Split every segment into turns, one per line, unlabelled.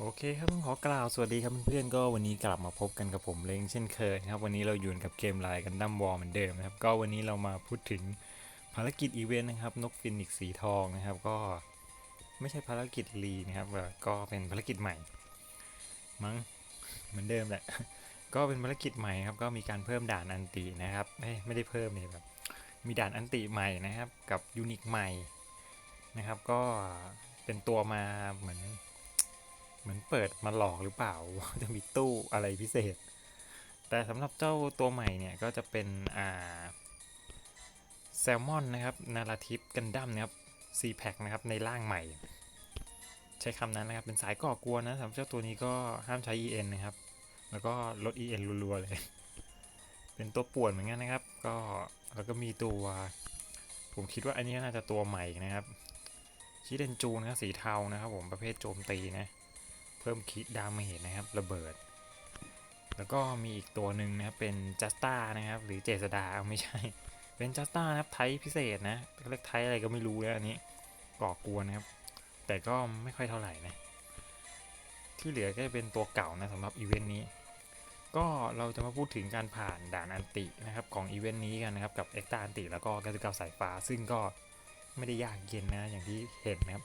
โอเคครับต้องขอกล่าวสวัสดีครับเพื่อนๆก็วันนี้กลับมาพบกันกับผมเล้งเช่นเคยครับวันนี้เราอยู่กับเกมไลน์กันดั้มวอลเหมือนเดิมนะครับก็วันนี้เรามาพูดถึงภารกิจอีเวนต์นะครับนกฟินิกซ์สีทองนะครับก็ไม่ใช่ภารกิจรีนะครับแต่ก็เป็นภารกิจใหม่ มั้งเหมือนเดิมแหละก็เป็นภารกิจใหม่ครับก็มีการเพิ่มด่านอันตินะครับไม่ได้เพิ่มนี่แบบมีด่านอันติใหม่นะครับกับยูนิคใหม่นะครับก็เป็นตัวมาเหมือน เหมือนเปิดมาหลอกหรือเปล่า จะมีตู้อะไรพิเศษ แต่สำหรับเจ้าตัวใหม่เนี่ย ก็จะเป็นอ่าแซลมอนนะครับ นาราทิปกันดั้มนะครับซีแพคนะครับ ในร่างใหม่ ใช้คำนั้นนะครับ เป็นสายก่อกวนนะสำหรับเจ้าตัวนี้ก็ห้ามใช้ EN นะครับ แล้วก็ลด EN รัวๆเลย เป็นตัวป่วนเหมือนกันนะครับ ก็แล้วก็มีตัว ผมคิดว่าอันนี้น่าจะตัวใหม่นะครับชิเดนจูนะครับสีเทานะครับผมประเภทโจมตีนะ พิ่มคิดดาเมจนะครับ ระเบิด แล้วก็มีอีกตัวหนึ่งนะครับเป็นจัสตานะครับ หรือเจษดาไม่ใช่ เป็นจัสตานะครับไทพิเศษนะเรียกไทอะไรก็ไม่รู้แล้วอันนี้ก่อกวนนะครับ แต่ก็ไม่ค่อยเท่าไหร่นะ ที่เหลือก็จะเป็นตัวเก่านะสำหรับอีเวนต์นี้ ก็เราจะมาพูดถึงการผ่านด่านอันตินะครับ ของอีเวนต์นี้กันนะครับ กับเอ็กตาอันติแล้วก็99สายฟ้า ซึ่งก็ไม่ได้ยากเย็นนะอย่างที่เห็นนะครับ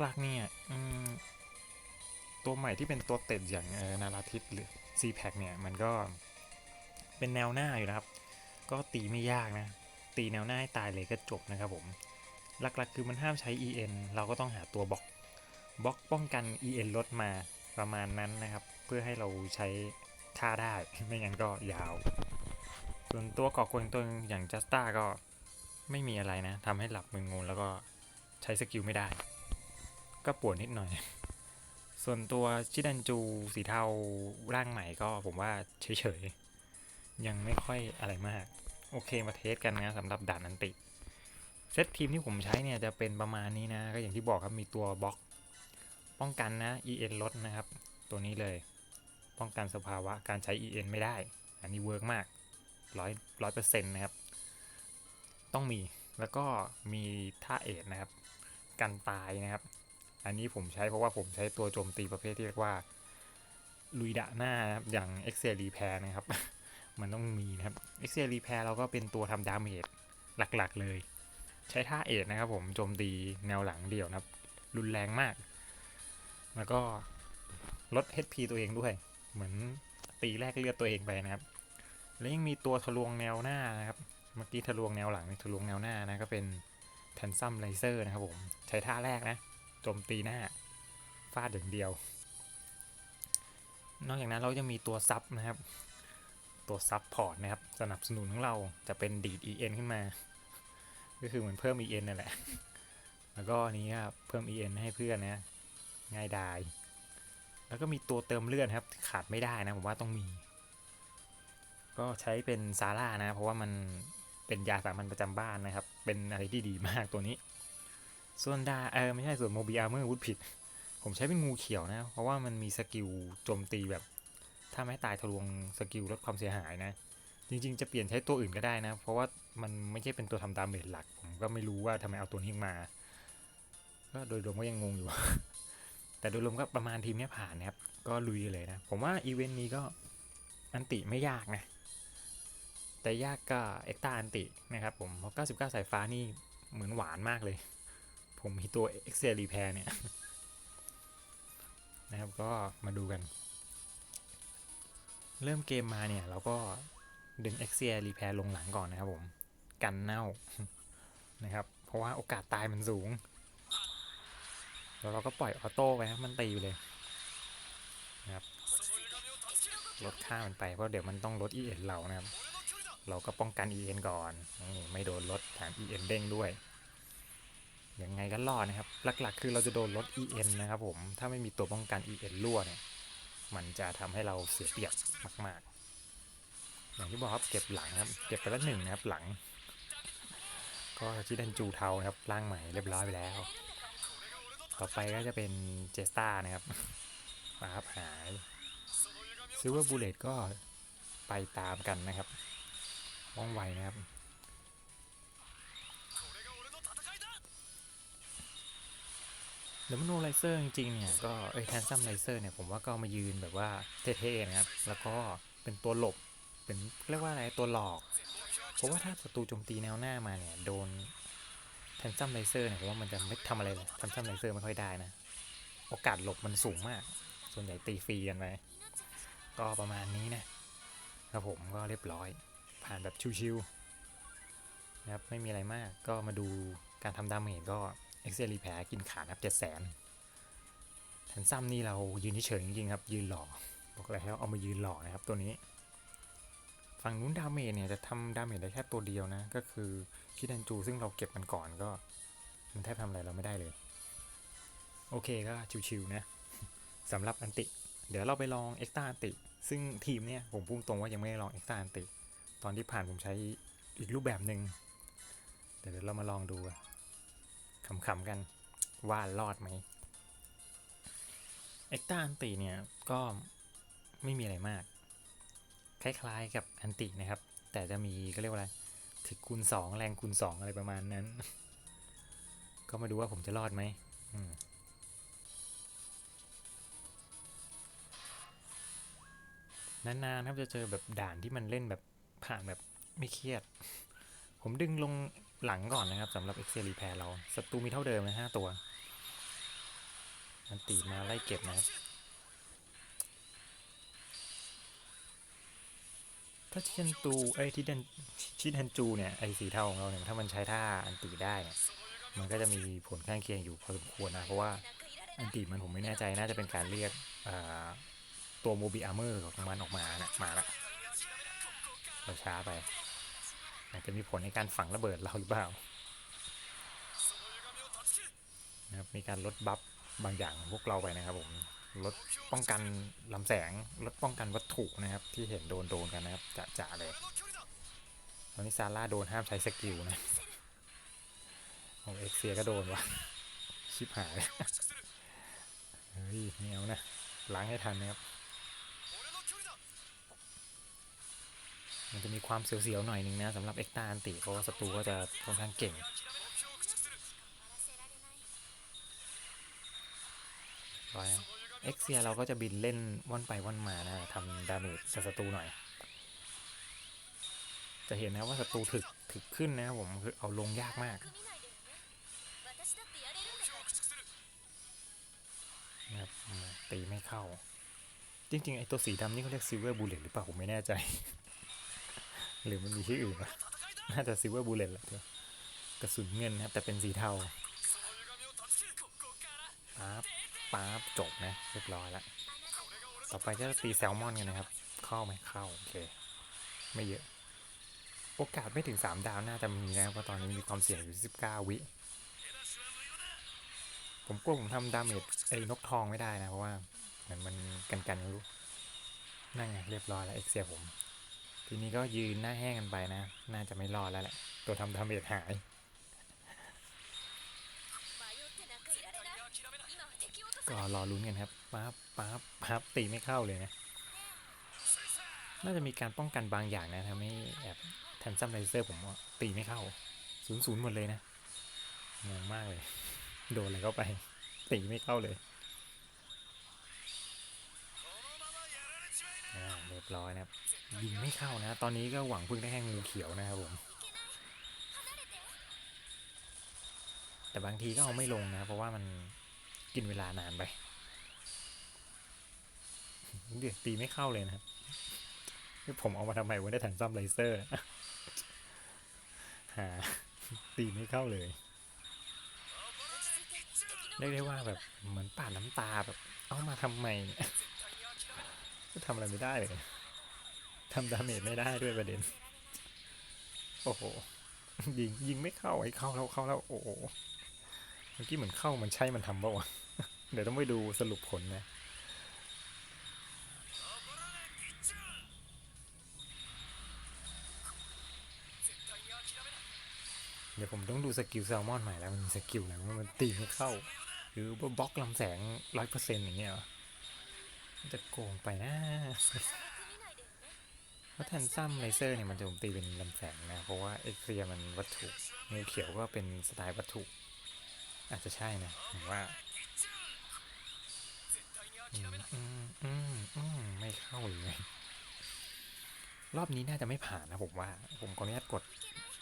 หลักๆเนี่ยอืม ตัวใหม่ที่เป็นตัวเต็ดอย่างนาราทิปหรือ c p a c เนี่ยมันก็เป็นแนวหน้าอยู่นะครับ ก็ตีไม่ยากนะ ตีแนวหน้าให้ตายเลยก็จบนะครับผมหลักๆ คือมันห้ามใช้ EN เราก็ต้องหาตัวบล็อกบล็อกป้องกัน EN ลดมาประมาณนั้นนะครับ เพื่อให้เราใช้ท่าได้ไม่งั้นก็ยาว ส่วนตัวก่อกวนตัวอย่างจัสตาก็ไม่มีอะไรนะทำให้หลับมึนงงแล้วก็ใช้สกิลไม่ได้ ก็ปวดนิดหน่อย ส่วนตัวชิดันจูสีเทาร่างใหม่ก็ผมว่าเฉยๆ ยังไม่ค่อยอะไรมาก โอเคมาเทสกันนะสำหรับด่านอันติ เซตทีมที่ผมใช้เนี่ยจะเป็นประมาณนี้นะ ก็อย่างที่บอกครับมีตัวบล็อก ป้องกันนะ EN ลดนะครับ ตัวนี้เลย ป้องกันสภาวะการใช้ EN ไม่ได้ อันนี้เวิร์กมากร้อยร้อยเปอร์เซ็นต์นะครับ ต้องมีแล้วก็มีท่าเอทนะครับ กันตายนะครับ อันนี้ผมใช้เพราะว่าผมใช้ตัวโจมตีประเภทที่เรียกว่า ลุยดะหน้าครับอย่าง e x c e l Repair นะครับ มันต้องมีนะครับ e x c e l Repair เราก็เป็นตัวทำดาเมจหลักๆ เลย ใช้ท่าเอทนะครับผมโจมตีแนวหลังเดี่ยวนะครับ รุนแรงมาก แล้วก็ลด HP ตัวเองด้วย เหมือนตีแรกเลือดตัวเองไปนะครับ แล้วยังมีตัวทะลวงแนวหน้านะครับ เมื่อกี้ทะลวงแนวหลังนี่ทะลวงแนวหน้านะก็เป็นแทนซัมไลเซอร์นะครับผม ใช้ท่าแรกนะ โจมตีหน้าฟาดอย่างเดียว นอกจากนั้นเราจะมีตัวซับนะครับ ตัวซับพอร์ตนะครับ สนับสนุนของเราจะเป็นดีด EN ขึ้นมา ก็คือเหมือนเพิ่ม EN นั่นแหละ แล้วก็อันนี้ครับเพิ่ม EN ให้เพื่อนนะง่ายดาย แล้วก็มีตัวเติมเลือดครับ ขาดไม่ได้นะผมว่าต้องมี ก็ใช้เป็นซาร่านะ เพราะว่ามันเป็นยาสามัญประจำบ้านนะครับ เป็นอะไรที่ดีมากตัวนี้ ส่วนดาเออไม่ใช่ส่วนโมบิอาร์เมอร์วุดผิด ผมใช้เป็นงูเขียวนะ เพราะว่ามันมีสกิลโจมตีแบบ ถ้าไม่ตายทะลวงสกิลลดความเสียหายนะ จริงๆ จะเปลี่ยนใช้ตัวอื่นก็ได้นะ เพราะว่ามันไม่ใช่เป็นตัวทำดาเมจหลัก ผมก็ไม่รู้ว่าทำไมเอาตัวนี้มา ก็โดยรวมก็ยังงงอยู่ แต่โดยรวมก็ประมาณทีมนี้ผ่านนะครับ ก็ลุยเลยนะ ผมว่าอีเวนต์นี้ก็อันติไม่ยากนะ แต่ยากก็เอ็กตาอันตินะครับผมเพราะ99 สายฟ้านี่เหมือนหวานมากเลย ผมมีตัว e x c e l Repair เนี่ย นะครับก็มาดูกัน เริ่มเกมมาเนี่ย เราก็ดึง e x c e l Repair ลงหลังก่อนนะครับผม กันเน่านะครับ เพราะว่าโอกาสตายมันสูง แล้วเราก็ปล่อยออโต้ไปนะมันตีอยู่เลยนะครับลดค่ามันไปเพราะเดี๋ยวมันต้องลด EN เรานะครับ เราก็ป้องกัน EN ก่อน ไม่โดนลดแถม EN เด้งด้วย ยังไงก็รอดนะครับ หลักๆ คือเราจะโดนลด EN นะครับผม ถ้าไม่มีตัวป้องกัน EN รั่วเนี่ย มันจะทำให้เราเสียเปรียบมากๆ อย่างที่บอกครับ เก็บหลังครับ เก็บไปแล้วหนึ่งนะครับหลัง ก็ชิดันจูเทานะครับร่างใหม่เรียบร้อยไปแล้ว ต่อไปก็จะเป็นเจสตานะครับมาครับหายซิลเวอร์บูเลตก็ไปตามกันนะครับว่องไวนะครับ เดมโนไลเซอร์จริงๆเนี่ยก็เอ้ยแทนซัมไลเซอร์เนี่ยผมว่าก็ามายืนแบบว่าเท่ๆนะครับแล้วก็เป็นตัวหลบเป็นเรียกว่าอะไรตัวหลอกเพราะว่าถ้าศัตรูโจมตีแนวหน้ามาเนี่ยโดนแทนซัมไลเซอร์เนี่ยผมว่ามันจะไม่ทำอะไรเลยแทนซัมไลเซอร์ไม่ค่อยได้นะโอกาสหลบมันสูงมาก ส่วนใหญ่ตีฟรีกันไปก็ประมาณนี้นะครับผมก็เรียบร้อย ผ่านแบบชิวๆนะครับไม่มีอะไรมากก็มาดูการทำดาเมจก็ เอ็กเซลีแผลกินขานับเจ็ดแสนแทนซัมนี่เรายืนเฉยจริงครับ ยืนหล่อบอกแล้วเอามายืนหล่อนะครับตัวนี้ ฝั่งนู้นดาเมจเนี่ยจะทำดาเมจได้แค่ตัวเดียวนะ ก็คือคิดันจูซึ่งเราเก็บมันก่อนก็ มันแทบทำอะไรเราไม่ได้เลย โอเคก็ชิวๆนะสำหรับอันติ เดี๋ยวเราไปลองเอ็กตาอันติ ซึ่งทีมเนี่ยผมพูดตรงว่ายังไม่ได้ลองเอ็กตาอันติ ตอนที่ผ่านผมใช้อีกรูปแบบหนึ่งเดี๋ยวเรามาลองดู ขำๆกันว่ารอดไหมเอ็กต้าอันติเนี่ยก็ไม่มีอะไรมาก คล้ายๆกับอันตินะครับ แต่จะมีก็เรียกว่าอะไรถึกคูณ 2 แรงคูณ 2 อะไรประมาณนั้น ก็มาดูว่าผมจะรอดไหมมนานๆครับจะเจอแบบด่านที่มันเล่นแบบผ่านแบบไม่เครียด ผมดึงลง หลังก่อนนะครับสำหรับ e x c e l แพรเราศัตรูมีเท่าเดิมนะห้าตัว มันตีมาไล่เก็บนะครับ ถ้าชิดันตูไอ้ที่ดันชิดันจูเนี่ย ไอ้สีเทาของเราเนี่ย ถ้ามันใช้ท่าอันตีได้ มันก็จะมีผลข้างเคียงอยู่พอสมควรนะ เพราะว่าอันตีมันผมไม่แน่ใจน่าจะเป็นการเรียกตัวโมบิอาร์เมอร์ของมันออกมานะมาละเราช้าไป อาจจะมีผลในการฝังระเบิดเราหรือเปล่านะครับมีการลดบัฟบางอย่างพวกเราไปนะครับผมลดป้องกันลำแสงลดป้องกันวัตถุนะครับ ที่เห็นโดนโดนกันนะครับจะจะเลยตอนนี้ซาร่าโดนห้ามใช้สกิลนะของเอ็กเซียก็โดนวะชิบหายเฮ้ยไม่เอานะล้างให้ทันนะครับ มันจะมีความเสียวๆหน่อยนึงนะสำหรับเอ็กตาอันติเพราะว่าศัตรูก็จะค่อนข้างเก่งร้อยเอ็กเซียเราก็จะบินเล่นว่อนไปว่อนมานะทำดาเมจกับศัตรูหน่อย จะเห็นนะว่าศัตรูถึกถึกขึ้นนะครับผมคือเอาลงยากมากนะครับตีไม่เข้า จริงๆ ไอตัวสีดำนี่เขาเรียกซิลเวอร์บูเลตหรือเปล่า ผมไม่แน่ใจ หรือมันมีชื่ออื่นวะน่าจะซิลเวอร์บูเลตแหละกระสุนเงินนะครับ แต่เป็นสีเทาปั๊บปั๊บจบนะเรียบร้อยแล้วต่อไปก็ตีแซลมอนกันนะครับ เข้าไหมเข้า โอเค ไม่เยอะ โอกาสไม่ถึง 3 ดาวน่าจะมีนะเพราะตอนนี้มีความเสี่ยงอยู่ 19 วิ ผมกลัวผมทำดาเมจไอ้นกทองไม่ได้นะ เพราะว่าเหมือนมันกันกันรู้ นั่นไงเรียบร้อยแล้วเอ็กเซียผม ทีนี้ก็ยืนหน้าแห้งกันไปนะ น่าจะไม่รอดแล้วแหละ ตัวทำดาเมจหาย ก็รอลุ้นกันครับปั๊บปั๊บปั๊บตีไม่เข้าเลยนะ น่าจะมีการป้องกันบางอย่างนะทำให้แอบแทนซัมไลเซอร์ผมตีไม่เข้าศูนย์ศูนย์หมดเลยนะงงมากเลย โดนอะไรเข้าไป ตีไม่เข้าเลย เรียบร้อยนะครับ ยิงไม่เข้านะ ตอนนี้ก็หวังพึ่งได้แค่งูเขียวนะครับผม แต่บางทีก็เอาไม่ลงนะ เพราะว่ามันกินเวลานานไปเดี๋ยวตีไม่เข้าเลยนะครับผมเอามาทำไมวะได้แทนซัมไลเซอร์ หา ตีไม่เข้าเลยเรียกได้ว่าแบบเหมือนปาดน้ำตาแบบ เอามาทำไมเนี่ย ก็ทำอะไรไม่ได้เลยทำดาเมจไม่ได้ด้วยประเด็น โอ้โห ยิงยิงไม่เข้าไอ้เข้าแล้วเข้าแล้วโอ้โห เมื่อกี้เหมือนเข้ามันใช่มันทำเปล่าวะ เดี๋ยวต้องไปดูสรุปผลนะเดี๋ยวผมต้องดูสกิลแซลมอนใหม่แล้วมันมีสกิลอะไรว่ามันตีไม่เข้า หรือว่าบล็อกลำแสงร้อยเปอร์เซ็นต์อย่างเงี้ยเหรอ จะโกงไปนะเพราะแทนซัมไลเซอร์เนี่ยมันจะผมตีเป็นลำแสงนะ เพราะว่าเอ็กเรียมันวัตถุงูเขียวก็เป็นสไตล์วัตถุ อาจจะใช่นะผมว่าอืมอืมอืมไม่เข้าเลยรอบนี้น่าจะไม่ผ่านนะผมว่า ผมขออนุญาตกด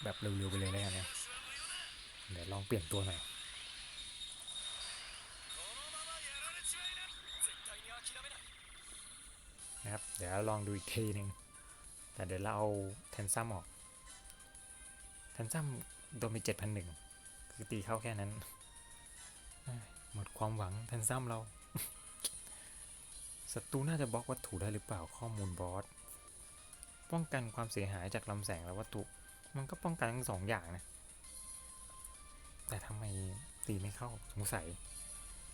แบบเร็วๆไปเลยแล้วกันนะเดี๋ยวลองเปลี่ยนตัวหน่อย นะครับ เดี๋ยวลองดูอีกทีหนึ่งแต่เดี๋ยวเราเอาแทนซัมออกแทนซัมโดนไปเจ็ดพันหนึ่งคือตีเข้าแค่นั้นเอ้ยหมดความหวังแทนซัมเราศัตรูน่าจะบล็อกวัตถุได้หรือเปล่าข้อมูลบอสป้องกันความเสียหายจากลำแสงและวัตถุ มันก็ป้องกันทั้งสองอย่างนะ แต่ทำไมตีไม่เข้าสงสัย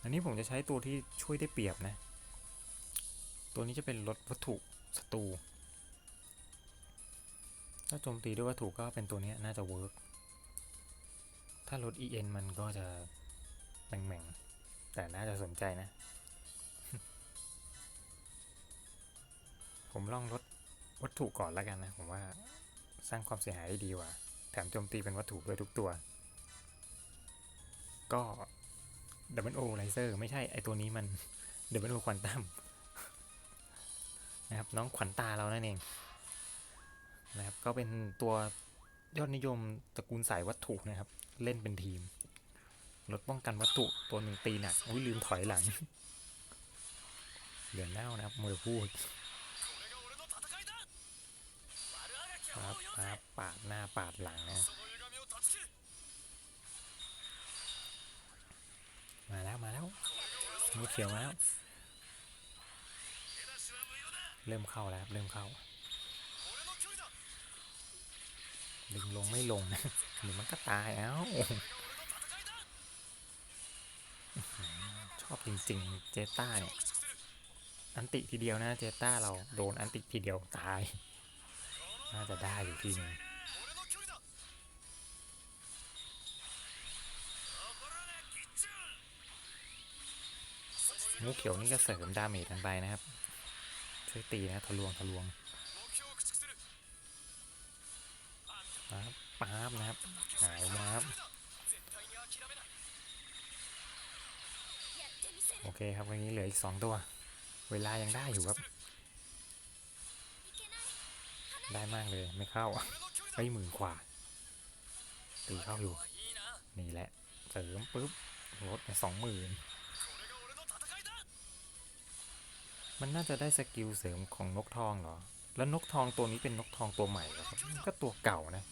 อันนี้ผมจะใช้ตัวที่ช่วยได้เปรียบนะ ตัวนี้จะเป็นลดวัตถุศัตรูถ้าโจมตีด้วยวัตถุก็เป็นตัวนี้น่าจะเวิร์กถ้าลด EN มันก็จะแหม่งๆ แต่น่าจะสนใจนะ ผมลองลดวัตถุก่อนแล้วกันนะ ผมว่าสร้างความเสียหายได้ดีกว่า แถมโจมตีเป็นวัตถุด้วยทุกตัว ก็ดับเบิลโอไลเซอร์ไม่ใช่ไอตัวนี้มันดับเบิลโอควอนตัม นะครับน้องขวัญตาเรานั่นเองนะครับก็เป็นตัวยอดนิยมตระกูลสายวัตถุนะครับ เล่นเป็นทีมลดป้องกันวัตถุตัวหนึ่งตีหนักอุ้ยลืมถอยหลังเหลือเน่านะครับมวยพูดครับครับปาดหน้าปาดหลังนะมาแล้วมาแล้วงูเขียวมาแล้ว เริ่มเข้าแล้วเริ่มเข้า ดึงลงไม่ลงนะหรือมันก็ตายเอ้าชอบจริงๆ เจต้าเนี่ยอันติทีเดียวนะเจต้าเราโดนอันติทีเดียวตาย น่าจะได้อยู่ทีนึ่งงูเขียวนี่ก็เสริมดาเมจกันไปนะครับ ช่วยตีนะทะลวงทะลวงป๊าบป๊าบนะครับหายมาครับโอเคครับวันนี้เหลืออีกสองตัว เวลายังได้อยู่ครับ ได้มากเลยไม่เข้าไอ้หมื่นกว่าตีเข้าอยู่ นี่แหละเสริมปุ๊บลดไปสองหมื่น มันน่าจะได้สกิลเสริมของนกทองเหรอ แล้วนกทองตัวนี้เป็นนกทองตัวใหม่เหรอครับ ก็ตัวเก่านะ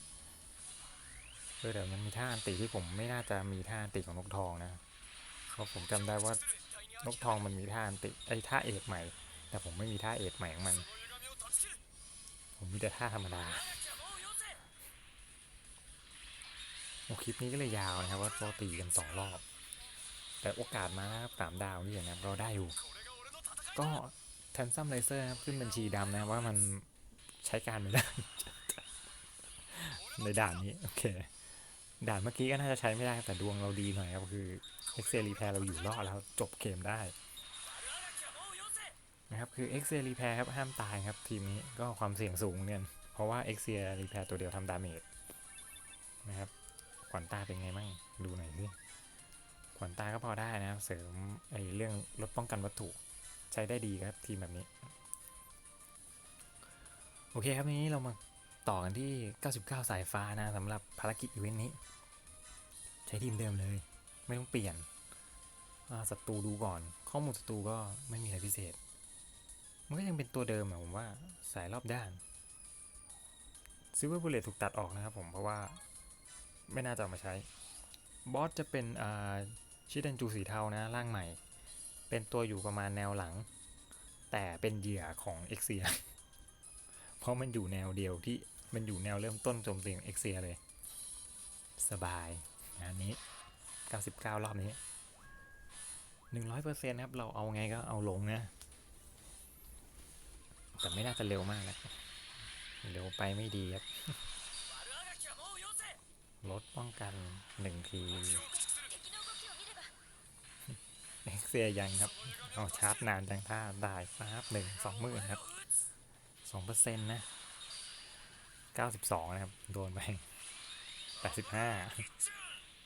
เออแต่มันมีท่าอันติที่ผมไม่น่าจะมีท่าอันติของนกทองนะเพราะผมจำได้ว่านกทองมันมีท่าอันติไอ้ท่าเอกใหม่ แต่ผมไม่มีท่าเอกใหม่ของมัน ผมมีแต่ท่าธรรมดาโอ้คลิปนี้ก็เลยยาวนะครับว่าเราตีกันสองรอบ แต่โอกาสมานะครับสามดาวนี่นะครับเราได้อยู่ ก็ แทนซัมไลเซอร์ขึ้นบัญชีดำนะว่ามันใช้การไม่ได้ ในด่านนี้ โอเค ด่านเมื่อกี้ก็น่าจะใช้ไม่ได้ แต่ดวงเราดีหน่อยครับ คือเอ็กเซรีแพร์เราอยู่รอดแล้วจบเกมได้ นะครับ คือ x อ็ก Repair ครับ ห้ามตายครับ ทีมนี้ก็ความเสี่ยงสูงเนี่ยเพราะว่า x อ็ก Repair ตัวเดียวทำดาเมจนะครับขวัญตาเป็นไงมั่งดูหน่อยสิขวัญตาก็พอได้นะครับเสริมไอ้เรื่องลดป้องกันวัตถุ ใช้ได้ดีครับทีมแบบนี้ โอเคครับนี้เรามาต่อกันที่ 99 สายฟ้านะสำหรับภารกิจอีเวนต์นี้ ใช้ทีมเดิมเลย ไม่ต้องเปลี่ยนศัตรูดูก่อน ข้อมูลศัตรูก็ไม่มีอะไรพิเศษ มันก็ยังเป็นตัวเดิมอะผมว่าสายรอบด้านซิลเวอร์บูเลตถูกตัดออกนะครับผมเพราะว่าไม่น่าจะมาใช้ บอสจะเป็นชิดันจูสีเทานะร่างใหม่ เป็นตัวอยู่ประมาณแนวหลัง แต่เป็นเหยื่อของเอ็กเซีย เพราะมันอยู่แนวเดียวที่มันอยู่แนวเริ่มต้นโจมตีของเอ็กเซียเลย สบายงานนี้ 99 รอบนี้ 100%ครับ เราเอาไงก็เอาลงนะ แต่ไม่น่าจะเร็วมากนะ เร็วไปไม่ดีครับลดป้องกันหนึ่งที เอ็กเซียยังครับ เอาชาร์จนานจังท่าได้ครับหนึ่งสองหมื่นครับสองเปอร์เซ็นต์นะเก้าสิบสองนะครับ โดนไปแปดสิบห้า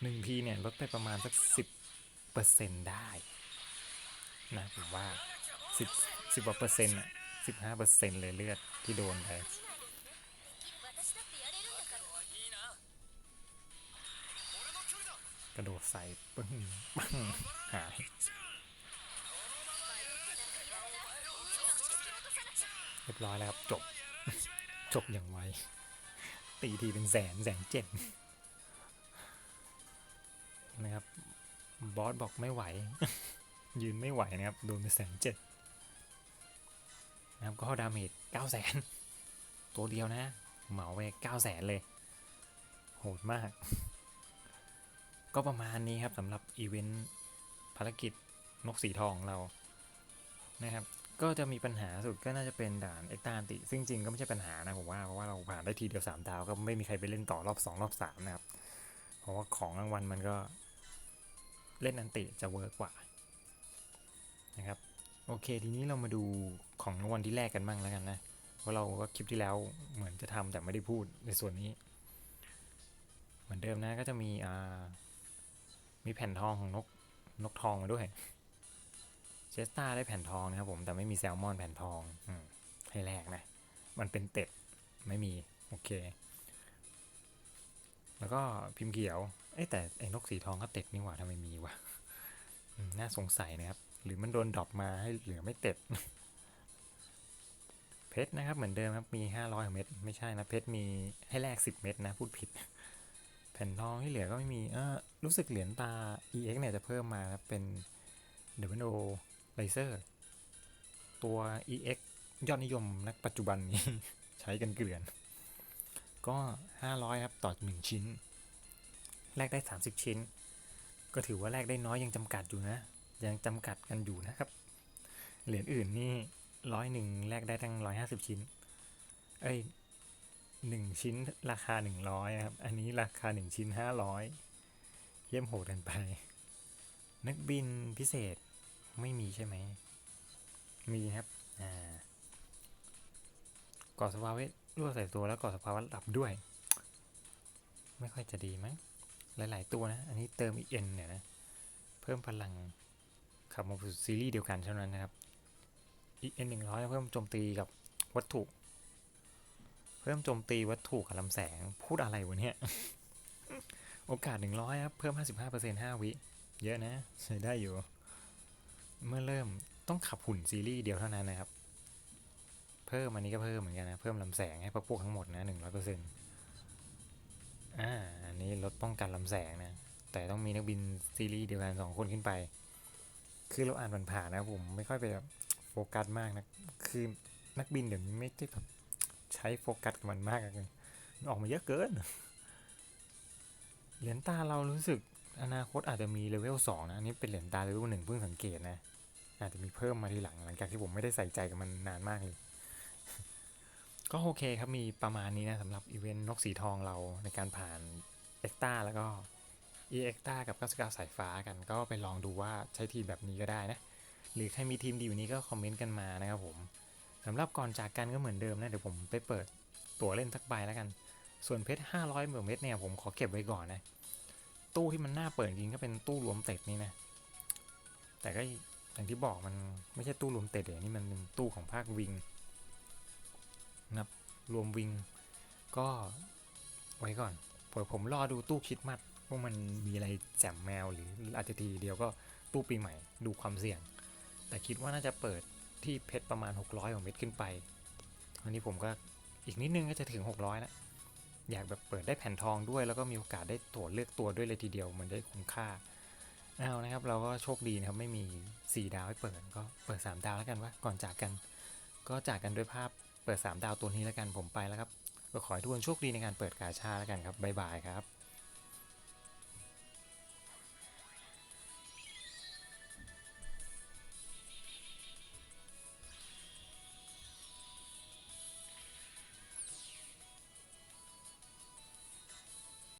หนึ่งทีเนี่ยลดไปประมาณสักสิบเปอร์เซ็นต์ได้นะผมว่าสิบสิบกว่าเปอร์เซ็นต์อะสิบห้าเปอร์เซ็นต์เลยเลือดที่โดนไป กระโดดใส่ปึ้งปังหายเรียบร้อยแล้วครับ จบ จบอย่างไว ตีทีเป็นแสนแสนเจ็ดนะครับ บอสบอกไม่ไหว ยืนไม่ไหวนะครับ โดนไปแสนเจ็ดนะครับ ก็ดาเมจเก้าแสนตัวเดียวนะ เหมาไปเก้าแสนเลย โหดมาก ก็ประมาณนี้ครับสำหรับอีเวนต์ภารกิจนกสีทองเรานะครับก็จะมีปัญหาสุดก็น่าจะเป็นด่านเอ็กตานติ ซึ่งจริงก็ไม่ใช่ปัญหานะผมว่าเพราะว่าเราผ่านได้ทีเดียว3ดาวก็ไม่มีใครไปเล่นต่อรอบ 2 รอบ 3 นะครับ เพราะว่าของรางวัลมันก็เล่นอันติจะเวิร์กกว่านะครับโอเคทีนี้เรามาดูของรางวัลที่แรกกันบ้างแล้วกันนะ เพราะเราก็คลิปที่แล้วเหมือนจะทำแต่ไม่ได้พูดในส่วนนี้ เหมือนเดิมนะก็จะมีอ่า มีแผ่นทองของนกนกทองมาด้วยเชสตาได้แผ่นทองนะครับผมแต่ไม่มีแซลมอนแผ่นทองอให้แรกนะ มันเป็นเต็ดไม่มี โอเค แล้วก็พิมพ์เขียวเอ้แต่ไอ้นกสีทองก็เต็ดนี่หว่าทำไมมีวะน่าสงสัยนะครับ หรือมันโดนดรอปมาให้เหลือไม่เต็ดเพชรนะครับเหมือนเดิมครับมี 500 เม็ดไม่ใช่นะเพชรมีให้แลก10 เม็ดนะพูดผิด แผ่นทองที่เหลือก็ไม่มีเออรู้สึกเหรียญตา EX เนี่ยจะเพิ่มมาครับเป็น W Laser ตัว EX ยอดนิยมนักปัจจุบันนี้ ใช้กันเกลื่อน ก็ 500 ครับ ต่อ 1 ชิ้น แลกได้ 30 ชิ้น ก็ถือว่าแลกได้น้อยยังจำกัดอยู่นะ ยังจำกัดกันอยู่นะครับ เหรียญอื่นนี่ร้อยหนึ่งแลกได้ทั้งร้อยห้าสิบชิ้น เอ้ย หนึ่งชิ้นราคาหนึ่งร้อยครับ อันนี้ราคาหนึ่งชิ้นห้าร้อยเยี่ยมโหดกันไป นักบินพิเศษไม่มีใช่ไหม มีครับ อ่าก่อสภาวะรั่วใส่ตัวแล้วก่อสภาวะดับด้วย ไม่ค่อยจะดีมั้ง หลาย ๆ ตัวนะ อันนี้เติมอีเอ็นเนี่ยนะ เพิ่มพลังขับมาสู่ซีรีส์เดียวกันเท่านั้นนะครับ EN 100เพิ่มโจมตีกับวัตถุ เพิ่มโจมตีวัตถุกับลำแสง พูดอะไรวะเนี่ย โอกาส 100 ครับ เพิ่ม 55% 5 วิ เยอะนะ ใช้ได้อยู่ เมื่อเริ่มต้องขับหุ่นซีรีส์เดียวเท่านั้นนะครับ เพิ่มอันนี้ก็เพิ่มเหมือนกันนะ เพิ่มลำแสงให้พวกพวกทั้งหมดนะ 100%อ่า อันนี้ลดป้องกันลำแสงนะ แต่ต้องมีนักบินซีรีส์เดียวกันสองคนขึ้นไป คือเราอ่านผ่านๆนะผมไม่ค่อยไปโฟกัสมากนะ คือนักบินเดี๋ยวนี้ไม่ได้แบบ ใช้โฟกัสกับมันมากเลยมันออกมาเยอะเกิน เหรียญตาเรารู้สึกอนาคตอาจจะมีเลเวลสองนะอันนี้เป็นเหรียญตาเลเวลหนึ่งเพิ่งสังเกตนะ อาจจะมีเพิ่มมาทีหลังหลังจากที่ผมไม่ได้ใส่ใจกับมันนานมากเลย ก็โอเคครับมีประมาณนี้นะสำหรับอีเวนต์นกสีทองเราในการผ่านเอ็กตาแล้วก็ e x t a กับ99สายฟ้ากัน ก็ไปลองดูว่าใช้ทีมแบบนี้ก็ได้นะ หรือใครมีทีมดีอยู่นี้ก็คอมเมนต์กันมานะครับผม สำหรับก่อนจากกันก็เหมือนเดิมนะเดี๋ยวผมไปเปิดตั๋วเล่นสักใบแล้วกัน ส่วนเพชร500เม็ดเนี่ยผมขอเก็บไว้ก่อนนะ ตู้ที่มันน่าเปิดจริงก็เป็นตู้รวมเต็ดนี่นะ แต่ก็อย่างที่บอกมันไม่ใช่ตู้รวมเต็ดเลยนี่มันเป็นตู้ของภาควิงนะครับรวมวิงก็ไว้ก่อนผมรอดูตู้คิดมัดว่ามันมีอะไรแจมแมวหรืออาจจะทีเดียวก็ตู้ปีใหม่ดูความเสี่ยง แต่คิดว่าน่าจะเปิด ที่เพชรประมาณ 600กว่าเม็ดขึ้นไปวันนี้ผมก็อีกนิดนึงก็จะถึง 600แล้วอยากแบบเปิดได้แผ่นทองด้วย แล้วก็มีโอกาสได้ตัวเลือกตัวด้วยเลยทีเดียว มันได้คุ้มค่าเอานะครับ เราก็โชคดีนะครับไม่มี 4 ดาวให้เปิดก็เปิด 3 ดาวแล้วกันว่าก่อนจากกัน ก็จากกันด้วยภาพเปิด 3 ดาวตัวนี้แล้วกันผมไปแล้วครับก็ขอให้ทุกคนโชคดีในการเปิดกาชาแล้วกันครับบ๊ายบายครับ